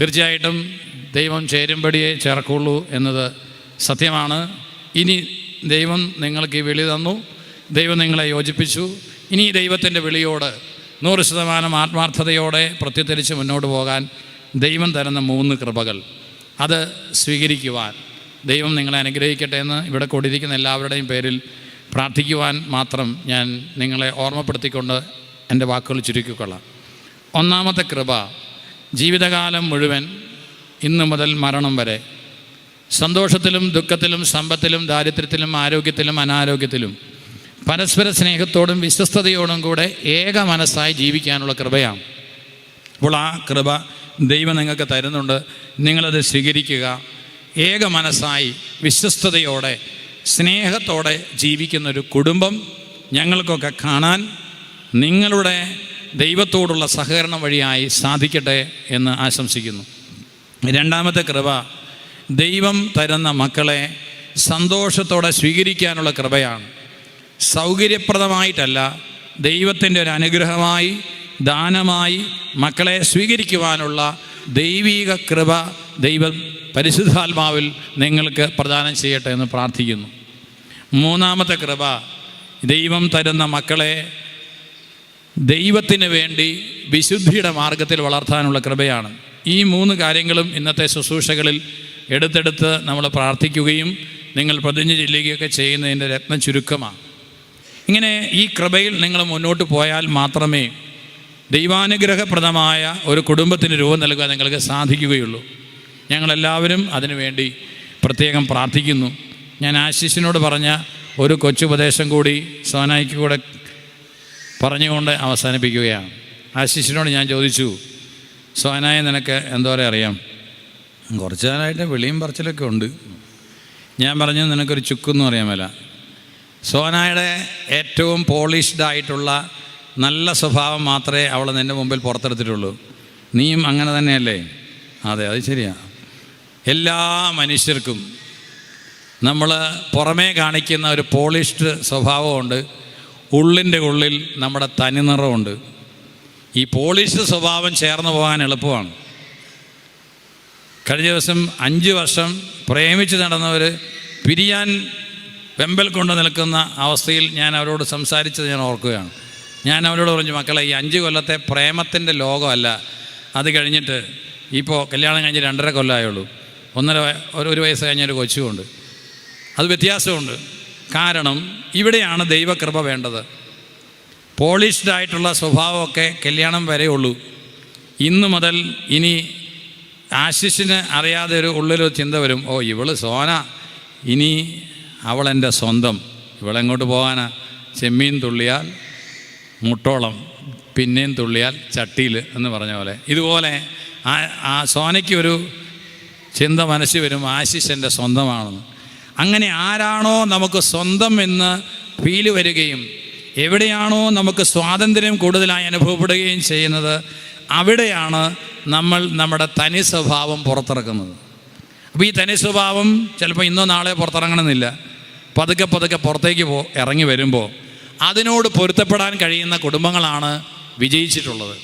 തീർച്ചയായിട്ടും ദൈവം ചേരുമ്പടിയെ ചേർക്കുള്ളൂ എന്നത് സത്യമാണ്. ഇനി ദൈവം നിങ്ങൾക്ക് ഈ വിളി തന്നു. ദൈവം നിങ്ങളെ യോജിപ്പിച്ചു. ഇനി ദൈവത്തിന്റെ വിളിയോട് നൂറ് ശതമാനം ആത്മാർത്ഥതയോടെ പ്രത്യുദ്ധരിച്ച് മുന്നോട്ട് പോകാൻ ദൈവം തരുന്ന മൂന്ന് കൃപകൾ. അത് സ്വീകരിക്കുവാൻ ദൈവം നിങ്ങളെ അനുഗ്രഹിക്കട്ടെ എന്ന് ഇവിടെ കൊടിയിരിക്കുന്ന എല്ലാവരുടെയും പേരിൽ പ്രാർത്ഥിക്കുവാൻ മാത്രം ഞാൻ നിങ്ങളെ ഓർമ്മപ്പെടുത്തിക്കൊണ്ട് എന്റെ വാക്കുകൾ ചുരുക്കിക്കൊള്ളാം. ഒന്നാമത്തെ കൃപ ജീവിതകാലം മുഴുവൻ ഇന്നു മുതൽ മരണം വരെ സന്തോഷത്തിലും ദുഃഖത്തിലും സമ്പത്തിലും ദാരിദ്ര്യത്തിലും ആരോഗ്യത്തിലും അനാരോഗ്യത്തിലും പരസ്പര സ്നേഹത്തോടും വിശ്വസ്തയോടും കൂടെ ഏക മനസ്സായി ജീവിക്കാനുള്ള കൃപയാണ്. അപ്പോൾ ആ കൃപ ദൈവം നിങ്ങൾക്ക് തരുന്നുണ്ട്. നിങ്ങളത് സ്വീകരിക്കുക. ഏക മനസ്സായി വിശ്വസ്തയോടെ സ്നേഹത്തോടെ ജീവിക്കുന്ന ഒരു കുടുംബം ഞങ്ങൾക്കൊക്കെ കാണാൻ നിങ്ങളുടെ ദൈവത്തോടുള്ള സഹകരണം വഴിയായി സാധിക്കട്ടെ എന്ന് ആശംസിക്കുന്നു. രണ്ടാമത്തെ കൃപ ദൈവം തരുന്ന മക്കളെ സന്തോഷത്തോടെ സ്വീകരിക്കാനുള്ള കൃപയാണ്. സൗകര്യപ്രദമായിട്ടല്ല ദൈവത്തിന്റെ ഒരു അനുഗ്രഹമായി ദാനമായി മക്കളെ സ്വീകരിക്കുവാനുള്ള ദൈവീക കൃപ ദൈവം പരിശുദ്ധാത്മാവിൽ നിങ്ങൾക്ക് പ്രദാനം ചെയ്യട്ടെ എന്ന് പ്രാർത്ഥിക്കുന്നു. മൂന്നാമത്തെ കൃപ ദൈവം തരുന്ന മക്കളെ ദൈവത്തിന് വേണ്ടി വിശുദ്ധിയുടെ മാർഗത്തിൽ വളർത്താനുള്ള കൃപയാണ്. ഈ മൂന്ന് കാര്യങ്ങളും ഇന്നത്തെ ശുശ്രൂഷകളിൽ എടുത്തെടുത്ത് നമ്മൾ പ്രാർത്ഥിക്കുകയും നിങ്ങൾ പ്രതിജ്ഞ ചെല്ലുകയൊക്കെ ചെയ്യുന്നതിന്റെ രത്ന ചുരുക്കമാണ്. ഇങ്ങനെ ഈ കൃപയിൽ നിങ്ങൾ മുന്നോട്ട് പോയാൽ മാത്രമേ ദൈവാനുഗ്രഹപ്രദമായ ഒരു കുടുംബത്തിന് രൂപം നൽകാൻ നിങ്ങൾക്ക് സാധിക്കുകയുള്ളൂ. ഞങ്ങളെല്ലാവരും അതിനുവേണ്ടി പ്രത്യേകം പ്രാർത്ഥിക്കുന്നു. ഞാൻ ആശിഷിനോട് പറഞ്ഞ ഒരു കൊച്ചുപദേശം കൂടി സോനായിക്ക് കൂടെ പറഞ്ഞുകൊണ്ട് അവസാനിപ്പിക്കുകയാണ്. ആശിഷിനോട് ഞാൻ ചോദിച്ചു സോനായ നിനക്ക് എന്തോരെ അറിയാം? കുറച്ച് നേരമായിട്ട് വെളിയും പറച്ചിലൊക്കെ ഉണ്ട്. ഞാൻ പറഞ്ഞു നിനക്കൊരു ചുക്കൊന്നും അറിയാൻ മേല. സോനായുടെ ഏറ്റവും പോളിഷ്ഡ് ആയിട്ടുള്ള നല്ല സ്വഭാവം മാത്രമേ അവൾ നിന്റെ മുമ്പിൽ പുറത്തെടുത്തിട്ടുള്ളൂ. നീയും അങ്ങനെ തന്നെയല്ലേ? അതെ അത് ശരിയാ. എല്ലാ മനുഷ്യർക്കും നമ്മൾ പുറമേ കാണിക്കുന്ന ഒരു പോളിഷ്ഡ് സ്വഭാവമുണ്ട്. ഉള്ളിന്റെ ഉള്ളിൽ നമ്മുടെ തനിനിറമുണ്ട് ഈ പോളിഷ് സ്വഭാവം ചേർന്ന് പോകാൻ എളുപ്പമാണ്. കഴിഞ്ഞ ദിവസം അഞ്ച് വർഷം പ്രേമിച്ച് നടന്നവർ പിരിയാൻ വെമ്പൽ കൊണ്ട് നിൽക്കുന്ന അവസ്ഥയിൽ ഞാൻ അവരോട് സംസാരിച്ചത് ഞാൻ ഓർക്കുകയാണ്. ഞാൻ അവരോട് പറഞ്ഞു മക്കളെ ഈ അഞ്ച് കൊല്ലത്തെ പ്രേമത്തിന്റെ ലോകമല്ല. അത് കഴിഞ്ഞിട്ട് ഇപ്പോൾ കല്യാണം കഴിഞ്ഞ് രണ്ടര കൊല്ലമായുള്ളൂ ഒന്നര ഒരു വയസ്സ് കഴിഞ്ഞൊരു കൊച്ചുമുണ്ട്. അത് വ്യത്യാസമുണ്ട്. കാരണം ഇവിടെയാണ് ദൈവകൃപ വേണ്ടത്. പോളിഷ്ഡ് ആയിട്ടുള്ള സ്വഭാവമൊക്കെ കല്യാണം വരെ ഉള്ളൂ. ഇന്ന് മുതൽ ഇനി ആശിഷിന് അറിയാതെ ഒരു ഉള്ളിലൊരു ചിന്ത വരും. ഓ ഇവൾ സോന. ഇനി അവളെന്റെ സ്വന്തം. ഇവളെങ്ങോട്ട് പോകാനാ? ചെമ്മീൻ തുള്ളിയാൽ മുട്ടോളം പിന്നെയും തുള്ളിയാൽ ചട്ടിയിൽ എന്ന് പറഞ്ഞ പോലെ. ഇതുപോലെ ആ ആ സോനയ്ക്ക് ഒരു ചിന്ത മനസ്സിൽ വരും ആശിഷ് എന്റെ സ്വന്തമാണെന്ന്. അങ്ങനെ ആരാണോ നമുക്ക് സ്വന്തം എന്ന് ഫീൽ വരികയും എവിടെയാണോ നമുക്ക് സ്വാതന്ത്ര്യം കൂടുതലായി അനുഭവപ്പെടുകയും ചെയ്യുന്നത് അവിടെയാണ് നമ്മൾ നമ്മുടെ തനി സ്വഭാവം പുറത്തിറക്കുന്നത്. അപ്പോൾ ഈ തനി സ്വഭാവം ചിലപ്പോൾ ഇന്നോ നാളെ പുറത്തിറങ്ങണമെന്നില്ല. പതുക്കെ പതുക്കെ പുറത്തേക്ക് പോ ഇറങ്ങി വരുമ്പോൾ അതിനോട് പൊരുത്തപ്പെടാൻ കഴിയുന്ന കുടുംബങ്ങളാണ് വിജയിച്ചിട്ടുള്ളത്.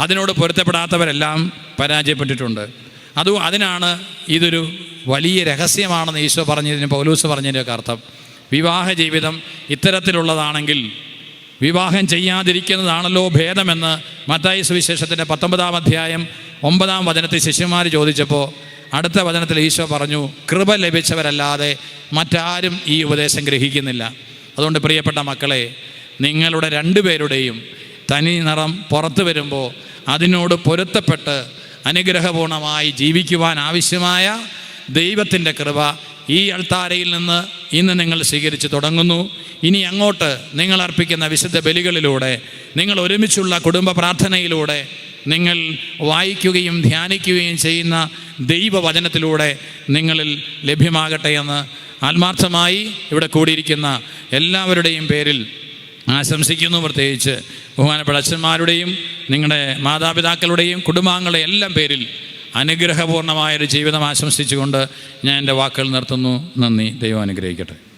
അതിനോട് പൊരുത്തപ്പെടാത്തവരെല്ലാം പരാജയപ്പെട്ടിട്ടുണ്ട്. അത് അതിനാണ് ഇതൊരു വലിയ രഹസ്യമാണെന്ന് ഈശോ പറഞ്ഞതിന് പൗലൂസ് പറഞ്ഞതിന്റെയൊക്കെ അർത്ഥം. വിവാഹ ജീവിതം ഇത്തരത്തിലുള്ളതാണെങ്കിൽ വിവാഹം ചെയ്യാതിരിക്കുന്നതാണല്ലോ ഭേദമെന്ന് മത്തായി സുവിശേഷത്തിന്റെ പത്തൊമ്പതാം അധ്യായം ഒമ്പതാം വചനത്തിൽ ശിഷ്യന്മാർ ചോദിച്ചപ്പോൾ അടുത്ത വചനത്തിൽ ഈശോ പറഞ്ഞു കൃപ ലഭിച്ചവരല്ലാതെ മറ്റാരും ഈ ഉപദേശം ഗ്രഹിക്കുന്നില്ല. അതുകൊണ്ട് പ്രിയപ്പെട്ട മക്കളെ നിങ്ങളുടെ രണ്ടുപേരുടെയും തനി നിറം പുറത്തു വരുമ്പോൾ അതിനോട് പൊരുത്തപ്പെട്ട് അനുഗ്രഹപൂർണമായി ജീവിക്കുവാൻ ആവശ്യമായ ദൈവത്തിന്റെ കൃപ ഈ അൾത്താരയിൽ നിന്ന് ഇന്ന് നിങ്ങൾ സ്വീകരിച്ച് തുടങ്ങുന്നു. ഇനി അങ്ങോട്ട് നിങ്ങൾ അർപ്പിക്കുന്ന വിശുദ്ധ ബലികളിലൂടെ നിങ്ങൾ ഒരുമിച്ചുള്ള കുടുംബ പ്രാർത്ഥനയിലൂടെ നിങ്ങൾ വായിക്കുകയും ധ്യാനിക്കുകയും ചെയ്യുന്ന ദൈവവചനത്തിലൂടെ നിങ്ങളിൽ ലഭ്യമാകട്ടെ എന്ന് ആത്മാർത്ഥമായി ഇവിടെ കൂടിയിരിക്കുന്ന എല്ലാവരുടെയും പേരിൽ ആശംസിക്കുന്നു. പ്രത്യേകിച്ച് ബഹുമാനപ്പെട്ട അച്ഛന്മാരുടെയും നിങ്ങളുടെ മാതാപിതാക്കളുടെയും കുടുംബാംഗങ്ങളുടെയും എല്ലാം പേരിൽ അനുഗ്രഹപൂർണമായൊരു ജീവിതം ആശംസിച്ചുകൊണ്ട് ഞാൻ എന്റെ വാക്കുകൾ നിർത്തുന്നു. നന്ദി. ദൈവം അനുഗ്രഹിക്കട്ടെ.